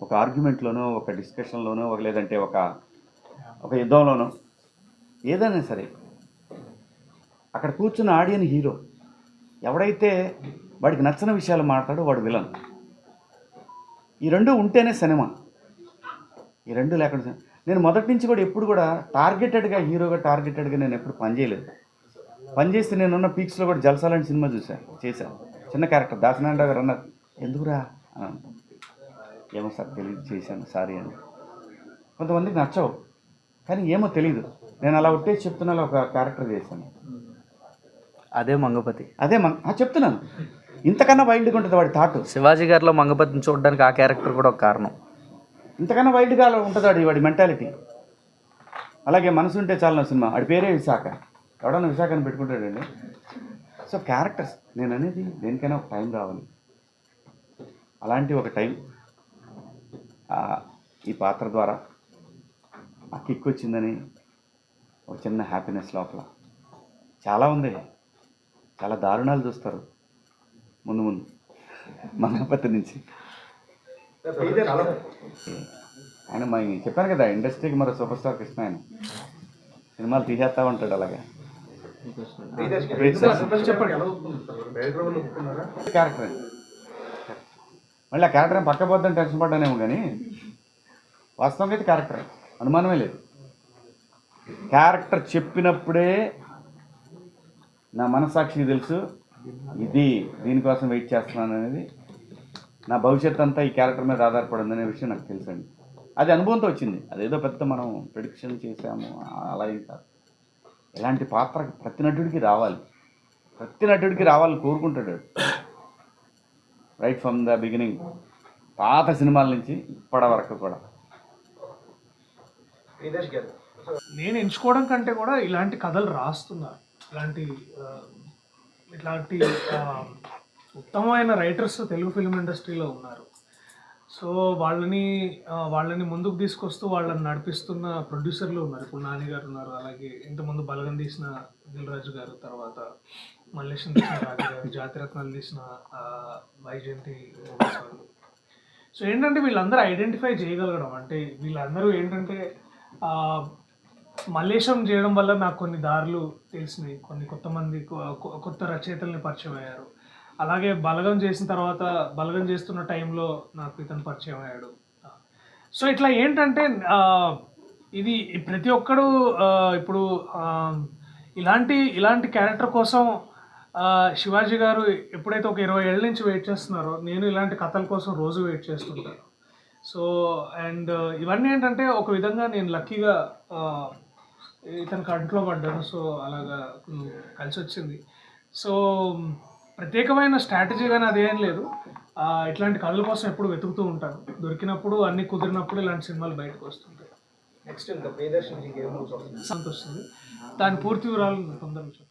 ఒక ఆర్గ్యుమెంట్లోనో ఒక డిస్కషన్లోనో ఒక లేదంటే ఒక ఒక యుద్ధంలోనో ఏదైనా సరే అక్కడ కూర్చున్న ఆడియన్ హీరో ఎవడైతే వాడికి నచ్చిన విషయాలు మాట్లాడో వాడు విలన్ ఈ రెండు ఉంటేనే సినిమా ఈ రెండు లేకుండా నేను మొదటి నుంచి కూడా ఎప్పుడు కూడా టార్గెటెడ్గా హీరోగా టార్గెటెడ్గా నేను ఎప్పుడు పనిచేయలేదు పనిచేస్తే నేనున్న పీక్స్లో కూడా జలసాలని సినిమా చూశాను చేశాను చిన్న క్యారెక్టర్ దాసనారాయణ గారు అన్నారు ఎందుకురా? అని ఏమో సార్ తెలియదు చేశాను సారీ అని. కొంతమందికి నచ్చవు కానీ ఏమో తెలియదు నేను అలా ఉట్టేసి చెప్తున్నా ఒక క్యారెక్టర్ చేశాను. అదే మంగపతి. అదే ఆ, చెప్తున్నాను. ఇంతకన్నా వైల్డ్గా ఉంటుంది వాడి థాట్ శివాజీ గారిలో మంగపతిని చూడడానికి ఆ క్యారెక్టర్ కూడా ఒక కారణం. ఇంతకన్నా వైల్డ్గా ఉంటుంది వాడి వాడి మెంటాలిటీ అలాగే మనసు ఉంటే చాలు సినిమా. వాడి పేరే విశాఖ. ఎవడన్నా విశాఖ అని పెట్టుకుంటాడండి. సో క్యారెక్టర్స్ నేను అనేది దేనికైనా ఒక టైం రావాలి. అలాంటి ఒక టైం ఈ పాత్ర ద్వారా ఆ కిక్ వచ్చిందని ఒక చిన్న హ్యాపీనెస్ లోపల. చాలా ఉంది. చాలా దారుణాలు చూస్తారు. ముందు ముందు. మంగపతి నుంచి. ఆయన మా చెప్పాను కదా ఇండస్ట్రీకి మరో సూపర్ స్టార్ కృష్ణ ఆయన. సినిమాలు తీసేస్తా ఉంటాడు అలాగా. క్యారెక్టర్ అండి మళ్ళీ ఆ క్యారెక్టర్ పక్క పోద్దని టెన్షన్ పడ్డానేమో కానీ వాస్తవంగా అయితే క్యారెక్టర్ అనుమానమే లేదు. క్యారెక్టర్ చెప్పినప్పుడే నా మనస్సాక్షికి తెలుసు ఇది దీనికోసం వెయిట్ చేస్తున్నాను అనేది. నా భవిష్యత్ అంతా ఈ క్యారెక్టర్ మీద ఆధారపడి అనే విషయం నాకు తెలుసండి. అది అనుభవంతో వచ్చింది. అదేదో పెద్ద మనం ప్రిడిక్షన్ చేసాము అలా ఏం కాదు. ఇలాంటి పాత్ర ప్రతి నటుడికి రావాలి. ప్రతి నటుడికి రావాలని కోరుకుంటాడు రైట్ ఫ్రమ్ ద బిగినింగ్ పాత సినిమాల నుంచి ఇప్పటి వరకు కూడా. నేను ఎంచుకోవడం కంటే కూడా ఇలాంటి కథలు రాస్తున్నారు ఇలాంటి ఆ, ఉత్తమమైన రైటర్స్ తెలుగు ఫిల్మ్ ఇండస్ట్రీలో ఉన్నారు. సో వాళ్ళని వాళ్ళని ముందుకు తీసుకొస్తూ వాళ్ళని నడిపిస్తున్న ప్రొడ్యూసర్లు ఉన్నారు. ఇప్పుడు నాని గారు ఉన్నారు అలాగే ఇంతకుముందు బలగం తీసిన దిల్రాజు గారు తర్వాత మల్లేశం తీసిన రాజుగారు జాతిరత్నాలు తీసిన వైజయంతి మూవీస్ వాళ్ళు. సో ఏంటంటే వీళ్ళందరూ ఐడెంటిఫై చేయగలగడం. అంటే వీళ్ళందరూ ఏంటంటే మల్లేశం చేయడం వల్ల నాకు కొన్ని దారులు తెలిసినాయి. కొన్ని కొత్త మంది కొత్త రచయితల్ని పరిచయం అయ్యారు. అలాగే బలగం చేసిన తర్వాత బలగం చేస్తున్న టైంలో నాకు ఇతను పరిచయం అయ్యాడు. సో ఇట్లా ఏంటంటే ఇది ప్రతి ఒక్కడు ఇప్పుడు ఇలాంటి ఇలాంటి క్యారెక్టర్ కోసం శివాజీ గారు ఎప్పుడైతే ఒక ఇరవై ఏళ్ళ నుంచి వెయిట్ చేస్తున్నారో నేను ఇలాంటి కథల కోసం రోజు వెయిట్ చేస్తుంటాను. సో అండ్ ఇవన్నీ ఏంటంటే ఒక విధంగా నేను లక్కీగా ఇతని కంట్లో పడ్డాను. సో అలాగా కలిసి వచ్చింది సో ప్రత్యేకమైన స్ట్రాటజీ కానీ అదేం లేదు. ఇట్లాంటి కథల కోసం ఎప్పుడు వెతుకుతూ ఉంటాను. దొరికినప్పుడు అన్ని కుదిరినప్పుడు ఇలాంటి సినిమాలు బయటకు వస్తుంటాయి. నెక్స్ట్ ఇంకా ప్రియదర్శన్ సంతోషిస్తుంది. దాని పూర్తి వివరాలు తొందరగా